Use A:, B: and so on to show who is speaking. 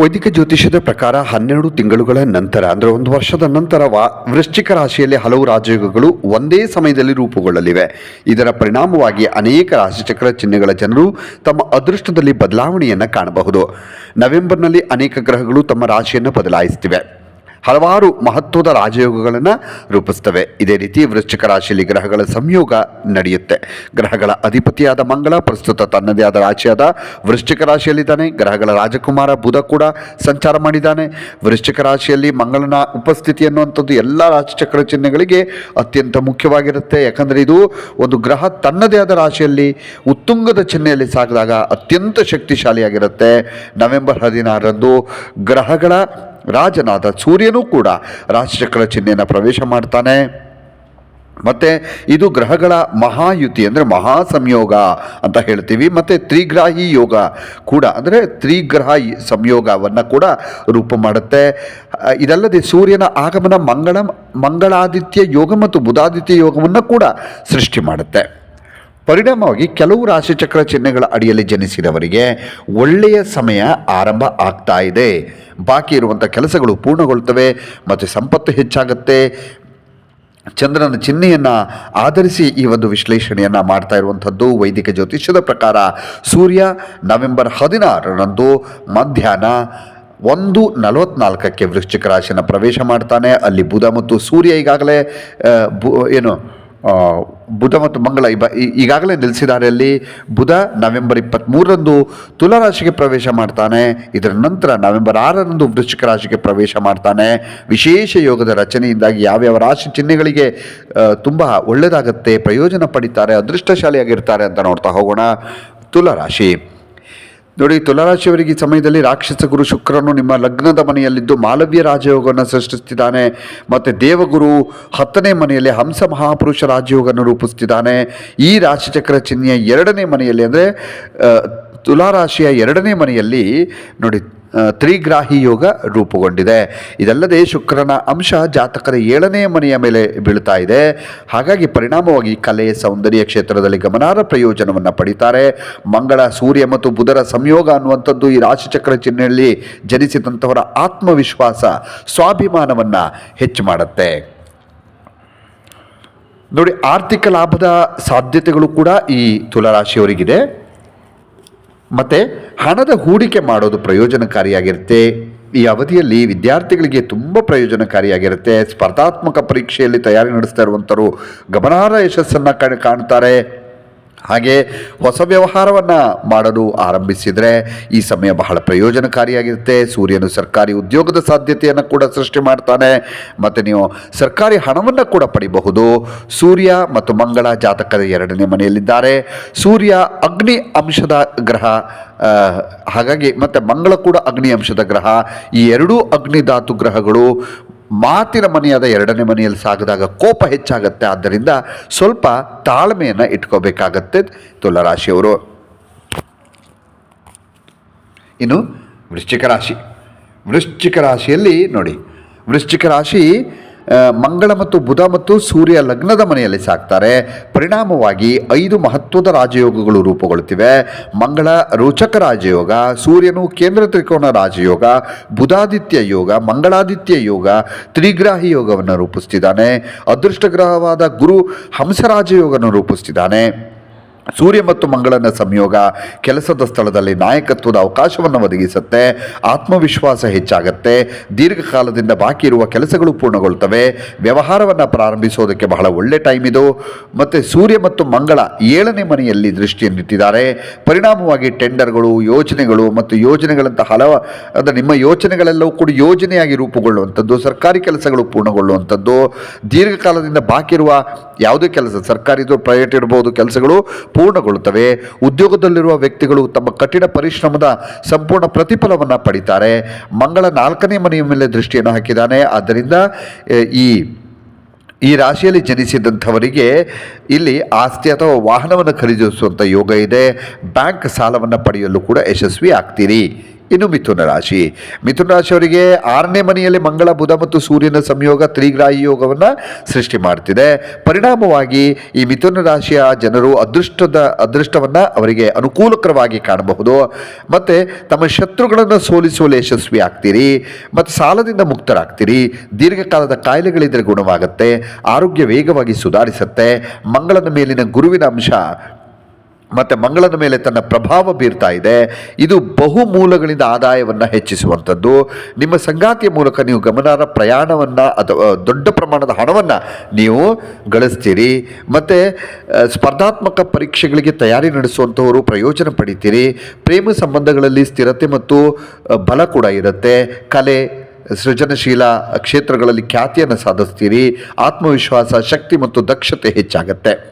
A: ವೈದಿಕ ಜ್ಯೋತಿಷ್ಯದ ಪ್ರಕಾರ ಹನ್ನೆರಡು ತಿಂಗಳುಗಳ ನಂತರ, ಅಂದರೆ ಒಂದು ವರ್ಷದ ನಂತರ ವೃಶ್ಚಿಕ ರಾಶಿಯಲ್ಲಿ ಹಲವು ರಾಜಯೋಗಗಳು ಒಂದೇ ಸಮಯದಲ್ಲಿ ರೂಪುಗೊಳ್ಳಲಿವೆ. ಇದರ ಪರಿಣಾಮವಾಗಿ ಅನೇಕ ರಾಶಿಚಕ್ರ ಚಿಹ್ನೆಗಳ ಜನರು ತಮ್ಮ ಅದೃಷ್ಟದಲ್ಲಿ ಬದಲಾವಣೆಯನ್ನು ಕಾಣಬಹುದು. ನವೆಂಬರ್ನಲ್ಲಿ ಅನೇಕ ಗ್ರಹಗಳು ತಮ್ಮ ರಾಶಿಯನ್ನು ಬದಲಾಯಿಸುತ್ತಿವೆ. ಹಲವಾರು ಮಹತ್ವದ ರಾಜಯೋಗಗಳನ್ನು ರೂಪಿಸ್ತವೆ. ಇದೇ ರೀತಿ ವೃಶ್ಚಿಕ ರಾಶಿಯಲ್ಲಿ ಗ್ರಹಗಳ ಸಂಯೋಗ ನಡೆಯುತ್ತೆ. ಗ್ರಹಗಳ ಅಧಿಪತಿಯಾದ ಮಂಗಳ, ಪ್ರಸ್ತುತ ತನ್ನದೇ ಆದ ರಾಶಿಯಾದ ವೃಶ್ಚಿಕ ರಾಶಿಯಲ್ಲಿದ್ದಾನೆ. ಗ್ರಹಗಳ ರಾಜಕುಮಾರ ಬುಧ ಕೂಡ ಸಂಚಾರ ಮಾಡಿದ್ದಾನೆ. ವೃಶ್ಚಿಕ ರಾಶಿಯಲ್ಲಿ ಮಂಗಳನ ಉಪಸ್ಥಿತಿ ಅನ್ನುವಂಥದ್ದು ಎಲ್ಲ ರಾಶಿಚಕ್ರ ಚಿಹ್ನೆಗಳಿಗೆ ಅತ್ಯಂತ ಮುಖ್ಯವಾಗಿರುತ್ತೆ. ಯಾಕಂದರೆ ಇದು ಒಂದು ಗ್ರಹ ತನ್ನದೇ ಆದ ರಾಶಿಯಲ್ಲಿ ಉತ್ತುಂಗದ ಚಿಹ್ನೆಯಲ್ಲಿ ಸಾಗಿದಾಗ ಅತ್ಯಂತ ಶಕ್ತಿಶಾಲಿಯಾಗಿರುತ್ತೆ. ನವೆಂಬರ್ ಹದಿನಾರರಂದು ಗ್ರಹಗಳ ರಾಜನಾದ ಸೂರ್ಯನೂ ಕೂಡ ರಾಶಿಚಕ್ರ ಚಿಹ್ನೆಯನ್ನು ಪ್ರವೇಶ ಮಾಡ್ತಾನೆ. ಮತ್ತು ಇದು ಗ್ರಹಗಳ ಮಹಾಯುತಿ ಅಂದರೆ ಮಹಾ ಸಂಯೋಗ ಅಂತ ಹೇಳ್ತೀವಿ. ಮತ್ತು ತ್ರಿಗ್ರಾಹಿ ಯೋಗ ಕೂಡ ಅಂದರೆ ತ್ರಿಗ್ರಹ ಸಂಯೋಗವನ್ನು ಕೂಡ ರೂಪ ಮಾಡುತ್ತೆ. ಇದಲ್ಲದೆ ಸೂರ್ಯನ ಆಗಮನ ಮಂಗಳ, ಮಂಗಳಾದಿತ್ಯ ಯೋಗ ಮತ್ತು ಬುಧಾದಿತ್ಯ ಯೋಗವನ್ನು ಕೂಡ ಸೃಷ್ಟಿ ಮಾಡುತ್ತೆ. ಪರಿಣಾಮವಾಗಿ ಕೆಲವು ರಾಶಿಚಕ್ರ ಚಿಹ್ನೆಗಳ ಅಡಿಯಲ್ಲಿ ಜನಿಸಿದವರಿಗೆ ಒಳ್ಳೆಯ ಸಮಯ ಆರಂಭ ಆಗ್ತಾ ಇದೆ. ಬಾಕಿ ಇರುವಂಥ ಕೆಲಸಗಳು ಪೂರ್ಣಗೊಳ್ತವೆ ಮತ್ತು ಸಂಪತ್ತು ಹೆಚ್ಚಾಗುತ್ತೆ. ಚಂದ್ರನ ಚಿಹ್ನೆಯನ್ನು ಆಧರಿಸಿ ಈ ಒಂದು ವಿಶ್ಲೇಷಣೆಯನ್ನು ಮಾಡ್ತಾ ಇರುವಂಥದ್ದು ವೈದಿಕ ಜ್ಯೋತಿಷ್ಯದ ಪ್ರಕಾರ. ಸೂರ್ಯ ನವೆಂಬರ್ ಹದಿನಾರರಂದು ಮಧ್ಯಾಹ್ನ ಒಂದು ನಲವತ್ನಾಲ್ಕಕ್ಕೆ ವೃಶ್ಚಿಕ ರಾಶಿಯನ್ನು ಪ್ರವೇಶ ಮಾಡ್ತಾನೆ. ಅಲ್ಲಿ ಬುಧ ಮತ್ತು ಸೂರ್ಯ ಈಗಾಗಲೇ ಬು, ಏನು ಬುಧ ಮತ್ತು ಮಂಗಳ ಇಬ ಈ- ಈಗಾಗಲೇ ನಿಲ್ಲಿಸಿದ್ದಾರೆ ಅಲ್ಲಿ. ಬುಧ ನವೆಂಬರ್ ಇಪ್ಪತ್ತ್ಮೂರರಂದು ತುಲಾರಾಶಿಗೆ ಪ್ರವೇಶ ಮಾಡ್ತಾನೆ. ಇದರ ನಂತರ ನವೆಂಬರ್ ಆರರಂದು ವೃಶ್ಚಿಕ ರಾಶಿಗೆ ಪ್ರವೇಶ ಮಾಡ್ತಾನೆ. ವಿಶೇಷ ಯೋಗದ ರಚನೆಯಿಂದಾಗಿ ಯಾವ್ಯಾವ ರಾಶಿ ಚಿಹ್ನೆಗಳಿಗೆ ತುಂಬ ಒಳ್ಳೆಯದಾಗತ್ತೆ ಪ್ರಯೋಜನ ಪಡಿತಾರೆ, ಅದೃಷ್ಟಶಾಲಿಯಾಗಿರ್ತಾರೆ ಅಂತ ನೋಡ್ತಾ ಹೋಗೋಣ. ತುಲಾರಾಶಿ. ನೋಡಿ ತುಲಾರಾಶಿಯವರಿಗೆ ಈ ಸಮಯದಲ್ಲಿ ರಾಕ್ಷಸ ಗುರು ಶುಕ್ರನು ನಿಮ್ಮ ಲಗ್ನದ ಮನೆಯಲ್ಲಿದ್ದು ಮಾಲವ್ಯ ರಾಜಯೋಗವನ್ನು ಸೃಷ್ಟಿಸ್ತಿದ್ದಾನೆ ಮತ್ತು ದೇವಗುರು ಹತ್ತನೇ ಮನೆಯಲ್ಲಿ ಹಂಸ ಮಹಾಪುರುಷ ರಾಜಯೋಗವನ್ನು ರೂಪಿಸ್ತಿದ್ದಾನೆ. ಈ ರಾಶಿಚಕ್ರ ಚಿಹ್ನೆಯ ಎರಡನೇ ಮನೆಯಲ್ಲಿ ಅಂದರೆ ತುಲಾರಾಶಿಯ ಎರಡನೇ ಮನೆಯಲ್ಲಿ ನೋಡಿ ತ್ರಿಗ್ರಾಹಿ ಯೋಗ ರೂಪುಗೊಂಡಿದೆ. ಇದಲ್ಲದೆ ಶುಕ್ರನ ಅಂಶ ಜಾತಕದ ಏಳನೇ ಮನೆಯ ಮೇಲೆ ಬೀಳ್ತಾ ಇದೆ. ಹಾಗಾಗಿ ಪರಿಣಾಮವಾಗಿ ಕಲೆ ಸೌಂದರ್ಯ ಕ್ಷೇತ್ರದಲ್ಲಿ ಗಮನಾರ್ಹ ಪ್ರಯೋಜನವನ್ನು ಪಡಿತಾರೆ. ಮಂಗಳ, ಸೂರ್ಯ ಮತ್ತು ಬುಧರ ಸಂಯೋಗ ಅನ್ನುವಂಥದ್ದು ಈ ರಾಶಿಚಕ್ರ ಚಿಹ್ನೆಯಲ್ಲಿ ಜನಿಸಿದಂಥವರ ಆತ್ಮವಿಶ್ವಾಸ, ಸ್ವಾಭಿಮಾನವನ್ನು ಹೆಚ್ಚು ಮಾಡುತ್ತೆ. ನೋಡಿ, ಆರ್ಥಿಕ ಲಾಭದ ಸಾಧ್ಯತೆಗಳು ಕೂಡ ಈ ತುಲಾರಾಶಿಯವರಿಗಿದೆ. ಮತ್ತು ಹಣದ ಹೂಡಿಕೆ ಮಾಡೋದು ಪ್ರಯೋಜನಕಾರಿಯಾಗಿರುತ್ತೆ. ಈ ಅವಧಿಯಲ್ಲಿ ವಿದ್ಯಾರ್ಥಿಗಳಿಗೆ ತುಂಬ ಪ್ರಯೋಜನಕಾರಿಯಾಗಿರುತ್ತೆ. ಸ್ಪರ್ಧಾತ್ಮಕ ಪರೀಕ್ಷೆಯಲ್ಲಿ ತಯಾರಿ ನಡೆಸ್ತಾ ಇರುವಂಥವರು ಗಮನಾರ್ಹ ಯಶಸ್ಸನ್ನು ಕಾಣ್, ಕಾಣ್ತಾರೆ. ಹಾಗೆ ಹೊಸ ವ್ಯವಹಾರವನ್ನು ಮಾಡಲು ಆರಂಭಿಸಿದರೆ ಈ ಸಮಯ ಬಹಳ ಪ್ರಯೋಜನಕಾರಿಯಾಗಿರುತ್ತೆ. ಸೂರ್ಯನು ಸರ್ಕಾರಿ ಉದ್ಯೋಗದ ಸಾಧ್ಯತೆಯನ್ನು ಕೂಡ ಸೃಷ್ಟಿ ಮಾಡ್ತಾನೆ. ಮತ್ತು ನೀವು ಸರ್ಕಾರಿ ಹಣವನ್ನು ಕೂಡ ಪಡಿಬಹುದು. ಸೂರ್ಯ ಮತ್ತು ಮಂಗಳ ಜಾತಕದ ಎರಡನೇ ಮನೆಯಲ್ಲಿದ್ದಾರೆ. ಸೂರ್ಯ ಅಗ್ನಿ ಅಂಶದ ಗ್ರಹ ಹಾಗಾಗಿ ಮತ್ತು ಮಂಗಳ ಕೂಡ ಅಗ್ನಿ ಅಂಶದ ಗ್ರಹ. ಈ ಎರಡೂ ಅಗ್ನಿಧಾತು ಗ್ರಹಗಳು ಮಾತಿನ ಮನೆಯಾದ ಎರಡನೇ ಮನೆಯಲ್ಲಿ ಸಾಗಿದಾಗ ಕೋಪ ಹೆಚ್ಚಾಗುತ್ತೆ. ಆದ್ದರಿಂದ ಸ್ವಲ್ಪ ತಾಳ್ಮೆಯನ್ನು ಇಟ್ಕೋಬೇಕಾಗತ್ತೆ ತುಲಾರಾಶಿಯವರು. ಇನ್ನು ವೃಶ್ಚಿಕ ರಾಶಿ. ವೃಶ್ಚಿಕ ರಾಶಿಯಲ್ಲಿ ನೋಡಿ. ವೃಶ್ಚಿಕ ರಾಶಿ ಮಂಗಳ ಮತ್ತು ಬುಧ ಮತ್ತು ಸೂರ್ಯ ಲಗ್ನದ ಮನೆಯಲ್ಲಿ ಸಾಕ್ತಾರೆ. ಪರಿಣಾಮವಾಗಿ ಐದು ಮಹತ್ವದ ರಾಜಯೋಗಗಳು ರೂಪುಗೊಳ್ಳುತ್ತಿವೆ. ಮಂಗಳ ರೋಚಕ ರಾಜಯೋಗ, ಸೂರ್ಯನು ಕೇಂದ್ರ ತ್ರಿಕೋನ ರಾಜಯೋಗ, ಬುಧಾದಿತ್ಯ ಯೋಗ, ಮಂಗಳಾದಿತ್ಯ ಯೋಗ, ತ್ರಿಗ್ರಾಹಿ ಯೋಗವನ್ನು ರೂಪಿಸ್ತಿದ್ದಾನೆ ಅದೃಷ್ಟ ಗ್ರಹವಾದ ಗುರು ಹಂಸರಾಜಯೋಗವನ್ನು ರೂಪಿಸ್ತಿದ್ದಾನೆ ಸೂರ್ಯ ಮತ್ತು ಮಂಗಳನ ಸಂಯೋಗ ಕೆಲಸದ ಸ್ಥಳದಲ್ಲಿ ನಾಯಕತ್ವದ ಅವಕಾಶವನ್ನು ಒದಗಿಸುತ್ತೆ. ಆತ್ಮವಿಶ್ವಾಸ ಹೆಚ್ಚಾಗತ್ತೆ. ದೀರ್ಘಕಾಲದಿಂದ ಬಾಕಿ ಇರುವ ಕೆಲಸಗಳು ಪೂರ್ಣಗೊಳ್ತವೆ. ವ್ಯವಹಾರವನ್ನು ಪ್ರಾರಂಭಿಸೋದಕ್ಕೆ ಬಹಳ ಒಳ್ಳೆ ಟೈಮ್ ಇದು. ಮತ್ತು ಸೂರ್ಯ ಮತ್ತು ಮಂಗಳ ಏಳನೇ ಮನೆಯಲ್ಲಿ ದೃಷ್ಟಿಯನ್ನಿಟ್ಟಿದ್ದಾರೆ. ಪರಿಣಾಮವಾಗಿ ಟೆಂಡರ್ಗಳು, ಯೋಜನೆಗಳು ಮತ್ತು ಯೋಜನೆಗಳಂತಹ ಹಲವ, ಅಂದರೆ ನಿಮ್ಮ ಯೋಜನೆಗಳೆಲ್ಲವೂ ಕೂಡ ಯೋಜನೆಯಾಗಿ ರೂಪುಗೊಳ್ಳುವಂಥದ್ದು, ಸರ್ಕಾರಿ ಕೆಲಸಗಳು ಪೂರ್ಣಗೊಳ್ಳುವಂಥದ್ದು. ದೀರ್ಘಕಾಲದಿಂದ ಬಾಕಿ ಇರುವ ಯಾವುದೇ ಕೆಲಸ, ಸರ್ಕಾರಿ ಪ್ರೈವೇಟ್ ಇರ್ಬೋದು ಕೆಲಸಗಳು ಪೂರ್ಣಗೊಳ್ಳುತ್ತವೆ. ಉದ್ಯೋಗದಲ್ಲಿರುವ ವ್ಯಕ್ತಿಗಳು ತಮ್ಮ ಕಠಿಣ ಪರಿಶ್ರಮದ ಸಂಪೂರ್ಣ ಪ್ರತಿಫಲವನ್ನು ಪಡಿತಾರೆ. ಮಂಗಳ ನಾಲ್ಕನೇ ಮನೆಯ ಮೇಲೆ ದೃಷ್ಟಿಯನ್ನು ಹಾಕಿದ್ದಾನೆ. ಆದ್ದರಿಂದ ಈ ಈ ರಾಶಿಯಲ್ಲಿ ಜನಿಸಿದಂಥವರಿಗೆ ಇಲ್ಲಿ ಆಸ್ತಿ ಅಥವಾ ವಾಹನವನ್ನು ಖರೀದಿಸುವಂಥ ಯೋಗ ಇದೆ. ಬ್ಯಾಂಕ್ ಸಾಲವನ್ನು ಪಡೆಯಲು ಕೂಡ ಯಶಸ್ವಿ ಆಗ್ತೀರಿ ಇನ್ನು ಮಿಥುನ ರಾಶಿ. ಮಿಥುನ ರಾಶಿಯವರಿಗೆ ಆರನೇ ಮನೆಯಲ್ಲಿ ಮಂಗಳ, ಬುಧ ಮತ್ತು ಸೂರ್ಯನ ಸಂಯೋಗ, ತ್ರಿಗ್ರಾಹಿ ಯೋಗವನ್ನು ಸೃಷ್ಟಿ ಮಾಡ್ತಿದೆ. ಪರಿಣಾಮವಾಗಿ ಈ ಮಿಥುನ ರಾಶಿಯ ಜನರು ಅದೃಷ್ಟದ, ಅದೃಷ್ಟವನ್ನು ಅವರಿಗೆ ಅನುಕೂಲಕರವಾಗಿ ಕಾಣಬಹುದು. ಮತ್ತು ತಮ್ಮ ಶತ್ರುಗಳನ್ನು ಸೋಲಿಸುವಲ್ಲಿ ಯಶಸ್ವಿ ಆಗ್ತೀರಿ. ಮತ್ತು ಸಾಲದಿಂದ ಮುಕ್ತರಾಗ್ತೀರಿ. ದೀರ್ಘಕಾಲದ ಕಾಯಿಲೆಗಳಿದ್ರೆ ಗುಣವಾಗುತ್ತೆ. ಆರೋಗ್ಯ ವೇಗವಾಗಿ ಸುಧಾರಿಸುತ್ತೆ. ಮಂಗಳನ ಮೇಲಿನ ಗುರುವಿನ ಅಂಶ ಮತ್ತು ಮಂಗಳನ ಮೇಲೆ ತನ್ನ ಪ್ರಭಾವ ಬೀರ್ತಾ ಇದೆ. ಇದು ಬಹು ಮೂಲಗಳಿಂದ ಆದಾಯವನ್ನು ಹೆಚ್ಚಿಸುವಂಥದ್ದು. ನಿಮ್ಮ ಸಂಗಾತಿಯ ಮೂಲಕ ನೀವು ಗಮನಾರ್ಹ ಪ್ರಯಾಣವನ್ನು ಅಥವಾ ದೊಡ್ಡ ಪ್ರಮಾಣದ ಹಣವನ್ನು ನೀವು ಗಳಿಸ್ತೀರಿ. ಮತ್ತು ಸ್ಪರ್ಧಾತ್ಮಕ ಪರೀಕ್ಷೆಗಳಿಗೆ ತಯಾರಿ ನಡೆಸುವಂಥವರು ಪ್ರಯೋಜನ ಪಡಿತೀರಿ. ಪ್ರೇಮ ಸಂಬಂಧಗಳಲ್ಲಿ ಸ್ಥಿರತೆ ಮತ್ತು ಬಲ ಕೂಡ ಇರುತ್ತೆ. ಕಲೆ, ಸೃಜನಶೀಲ ಕ್ಷೇತ್ರಗಳಲ್ಲಿ ಖ್ಯಾತಿಯನ್ನು ಸಾಧಿಸ್ತೀರಿ. ಆತ್ಮವಿಶ್ವಾಸ, ಶಕ್ತಿ ಮತ್ತು ದಕ್ಷತೆ ಹೆಚ್ಚಾಗುತ್ತೆ.